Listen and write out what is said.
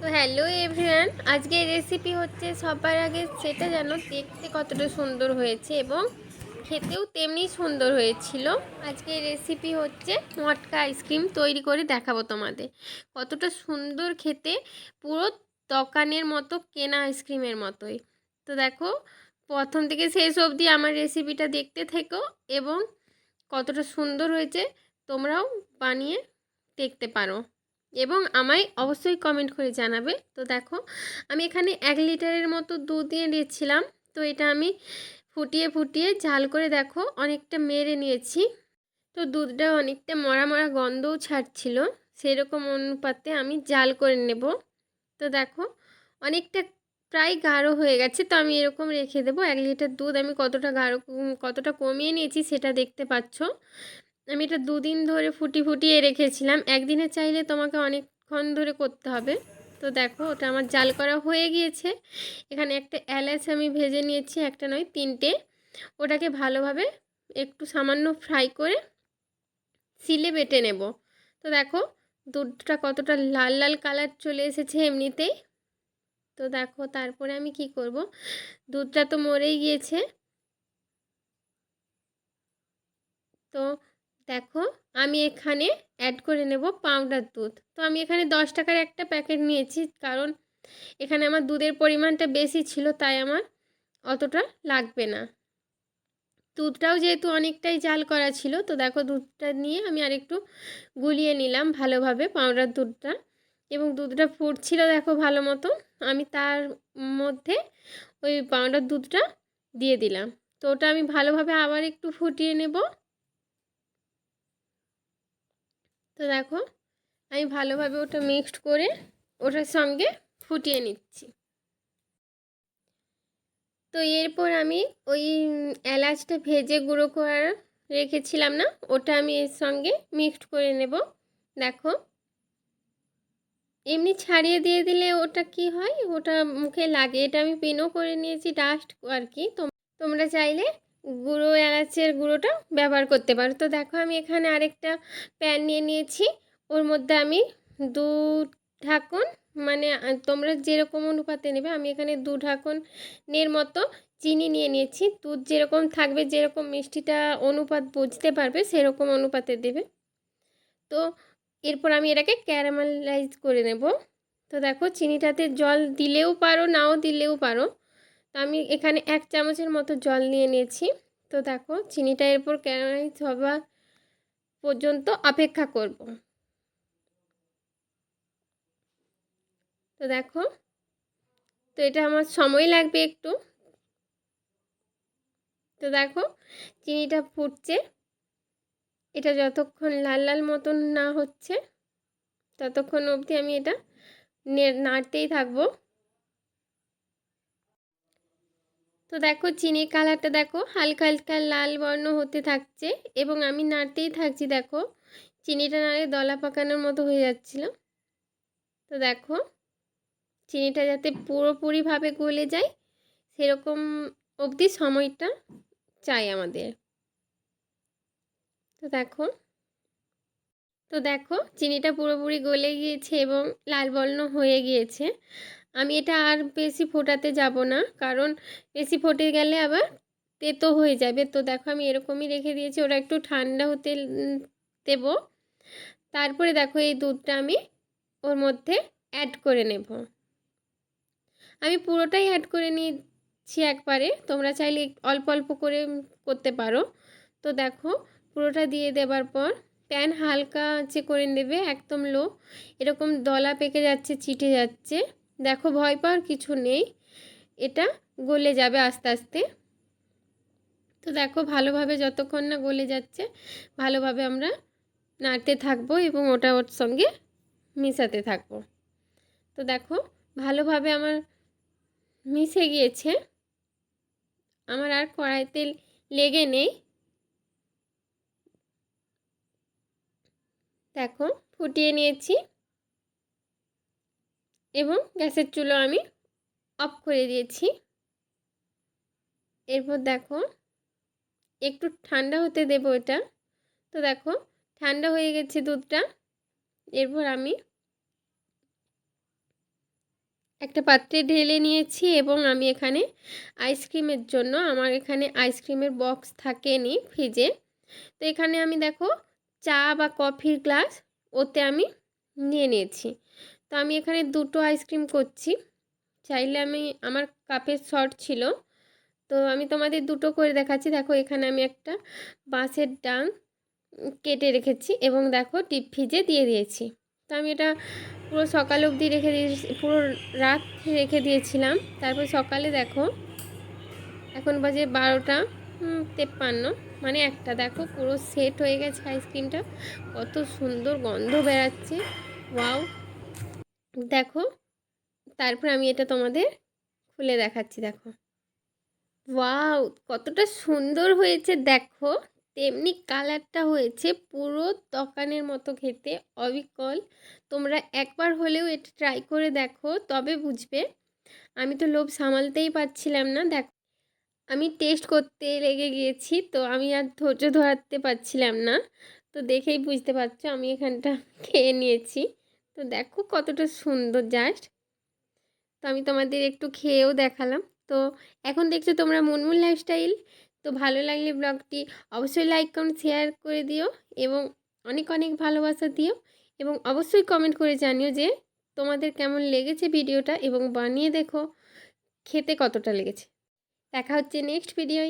তো hello everyone আজকের recipe হচ্ছে সবার আগে সেটা যেন দেখতে কতটা সুন্দর হয়েছে এবং খেতেও তেমনি সুন্দর হয়েছিল। আজকের রেসিপি হচ্ছে মটকা আইসক্রিম তৈরি করে দেখাবো তোমাদের। কতটা সুন্দর খেতে, পুরো দোকানের মতো কেনা আইসক্রিমের মতোই। তো দেখো, প্রথম থেকে শেষ অবধি আমার রেসিপিটা দেখতে থেকো এবং কতটা সুন্দর হয়েছে, তোমরাও বানিয়ে দেখতে পারো। এবং আমায় অবশ্যই কমেন্ট করে জানাবে। তো দেখো, আমি এখানে এক লিটারের মতো দুধ দিয়ে দিয়েছিলাম তো এটা আমি ফুটিয়ে ফুটিয়ে ঝাল করে দেখো, অনেকটা মেরে নিয়েছি। তো দুধটা অনেকটা মরা মরা গন্ধও ছাড়ছিল। সেরকম অনুপাতে আমি জাল করে নেব। তো দেখো, অনেকটা প্রায় গাঢ় হয়ে গেছে। তো আমি এরকম রেখে দেবো। এক লিটার দুধ আমি কতটা গাঢ়, কতটা কমিয়ে নিয়েছি সেটা দেখতে পাচ্ছ। আমি এটা দুদিন ধরে ফুটি ফুটিয়ে রেখেছিলাম। একদিনে চাইলে তোমাকে অনেকক্ষণ ধরে করতে হবে। তো দেখো, ওটা আমার জাল করা হয়ে গিয়েছে। এখানে একটা এলাচ আমি ভেজে নিয়েছি, একটা নয়, তিনটে। ওটাকে ভালোভাবে একটু সামান্য ফ্রাই করে সিলে বেটে নেব। তো দেখো, দুধটা কতটা লাল লাল কালার চলে এসেছে এমনিতেই। তো দেখো, তারপরে আমি কি করব? দুধটা তো মরেই গিয়েছে। তো দেখো, আমি এখানে অ্যাড করে নেব পাউডার দুধ। তো আমি এখানে দশ টাকার একটা প্যাকেট নিয়েছি, কারণ এখানে আমার দুধের পরিমাণটা বেশি ছিল, তাই আমার অতটা লাগবে না। দুধটাও যেহেতু অনেকটাই জাল করা ছিল, তো দেখো দুধটা নিয়ে আমি আরেকটু গুলিয়ে নিলাম ভালোভাবে পাউডার দুধটা। এবং দুধটা ফুটছিল দেখো ভালো মতো, আমি তার মধ্যে ওই পাউডার দুধটা দিয়ে দিলাম। তো ওটা আমি ভালোভাবে আবার একটু ফুটিয়ে নেব। তো দেখো, আমি ভালোভাবে ওটা মিক্সড করে ওটার সঙ্গে ফুটিয়ে নিচ্ছি। তো এরপর আমি ওই এলাচটা ভেজে গুঁড়ো করার রেখেছিলাম না, ওটা আমি এর সঙ্গে মিক্সড করে নেব। দেখো, এমনি ছাড়িয়ে দিয়ে দিলে ওটা কি হয়? ওটা মুখে লাগে, এটা আমি পিনও করে নিয়েছি ডাস্ট আর কি। তোমরা চাইলে গুঁড়ো এলাচের গুঁড়োটা ব্যবহার করতে পারো। তো দেখো আমি এখানে আরেকটা প্যান নিয়ে নিয়েছি। ওর মধ্যে আমি দু ঢাকন মানে তোমরা যেরকম অনুপাতে নেবে, আমি এখানে দু ঢাকনের মতো চিনি নিয়ে নিয়েছি। দুধ যেরকম থাকবে, যেরকম মিষ্টিটা অনুপাত বুঝতে পারবে, সেরকম অনুপাতে দেবে। তো এরপর আমি এটাকে ক্যারামেলাইজ করে নেব। তো দেখো, চিনিটাতে জল দিলেও পারো, নাও দিলেও পারো। আমি এখানে এক চামচের মতো জল নিয়ে নিয়েছি। তো দেখো, চিনিটা এরপর ক্যারামেলাইজ হবার পর্যন্ত অপেক্ষা করব। তো দেখো, তো এটা আমার সময় লাগবে একটু। তো দেখো, চিনিটা ফুটছে। এটা যতক্ষণ লাল লাল মতন না হচ্ছে, ততক্ষণ অবধি আমি এটা নাড়তেই থাকব। তো দেখো চিনির কালারটা দেখো হালকা হালকা লাল বর্ণ হতে থাকছে এবং আমি নাড়তেই থাকছি দেখো। চিনিটা নাড়ে দলা পাকানোর মতো হয়ে যাচ্ছিল। তো দেখো, চিনিটা যাতে পুরোপুরিভাবে গলে যায়, সেরকম অবধি সময়টা চাই আমাদের। তো দেখো তো দেখো চিনিটা পুরোপুরি গলে গিয়েছে এবং লাল বর্ণ হয়ে গিয়েছে। আমি এটা আর বেশি ফোটাতে যাব না, কারণ বেশি ফোটে গেলে আবার তেতো হয়ে যাবে। তো দেখো আমি এরকমই রেখে দিয়েছি, ওরা একটু ঠান্ডা হতে দেব। তারপরে দেখো এই দুধটা আমি ওর মধ্যে অ্যাড করে নেব। আমি পুরোটাই অ্যাড করে নিচ্ছি একবারে, তোমরা চাইলে অল্প অল্প করে করতে পারো। তো দেখো পুরোটা দিয়ে দেবার পর প্যান হালকা আছে করে নেবে, একদম লো এরকম দলা পেকে যাচ্ছে চিটে যাচ্ছে। দেখো ভয় পাওয়ার কিছু নেই। এটা গলে যাবে আস্তে আস্তে। তো দেখো ভালোভাবে যতক্ষণ না গলে যাচ্ছে, ভালোভাবে আমরা নাড়তে থাকব এবং ওটা ওর সঙ্গে মিশাতে থাকব। তো দেখো ভালোভাবে আমার মিশে গিয়েছে। আমার আর কড়াইতে লেগে নেই। দেখো ফুটিয়ে নিয়েছি। এবং গ্যাসের চুলো আমি অফ করে দিয়েছি। এরপর দেখো, একটু ঠান্ডা হতে দেব এটা। তো দেখো, ঠান্ডা হয়ে গেছে দুধটা। এরপর আমি একটা পাত্রে ঢেলে নিয়েছি এবং আমি এখানে আইসক্রিমের জন্য, আমার এখানে আইসক্রিমের বক্স থাকেনি ফ্রিজে। তো এখানে আমি দেখো, চা বা কফির গ্লাস ওতে আমি নিয়ে নিয়েছি। তো আমি এখানে দুটো আইসক্রিম করছি। চাইলে আমি, আমার কাপের শর্ট ছিল। তো আমি তোমাদের দুটো করে দেখাচ্ছি। দেখো, এখানে আমি একটা বাঁশের ডাং কেটে রেখেছি এবং দেখো, ডিপ ফ্রিজে দিয়ে দিয়েছি। তো আমি এটা পুরো সকাল অবধি রেখে দিয়েছি পুরো রাত রেখে দিয়েছিলাম। তারপর সকালে দেখো, এখন বাজে বারোটা তেপ্পান্ন মানে একটা। দেখো, পুরো সেট হয়ে গেছে আইসক্রিমটা। কত সুন্দর গন্ধ বেরাচ্ছে ওয়াও! দেখো, তারপর আমি এটা তোমাদের খুলে দেখাচ্ছি, দেখো। ওয়াও, কতটা সুন্দর হয়েছে, দেখো। তেমনি কালারটা হয়েছে পুরো দোকানের মতো খেতে, অবিকল। তোমরা একবার হলেও এটা ট্রাই করে দেখো, তবে বুঝবে। আমি তো লোভ সামালতেই পারছিলাম না, দেখ। আমি টেস্ট করতে লেগে গিয়েছি, তো আমি আর ধৈর্য ধরাতে পারছিলাম না। তো দেখেই বুঝতে পারছ, আমি এখানটা খেয়ে নিয়েছি। তো দেখো কতটা সুন্দর জাস্ট। তো আমি তোমাদের একটু খেয়েও দেখালাম। তো এখন দেখছ তোমরা মুনমুন লাইফস্টাইল তো ভালো লাগলে ব্লগটি অবশ্যই লাইক কমেন্ট শেয়ার করে দিও এবং অনেক অনেক ভালোবাসা দিও এবং অবশ্যই কমেন্ট করে জানিও যে তোমাদের কেমন লেগেছে ভিডিওটা এবং বানিয়ে দেখো খেতে কতটা লেগেছে। দেখা হচ্ছে নেক্সট ভিডিওয়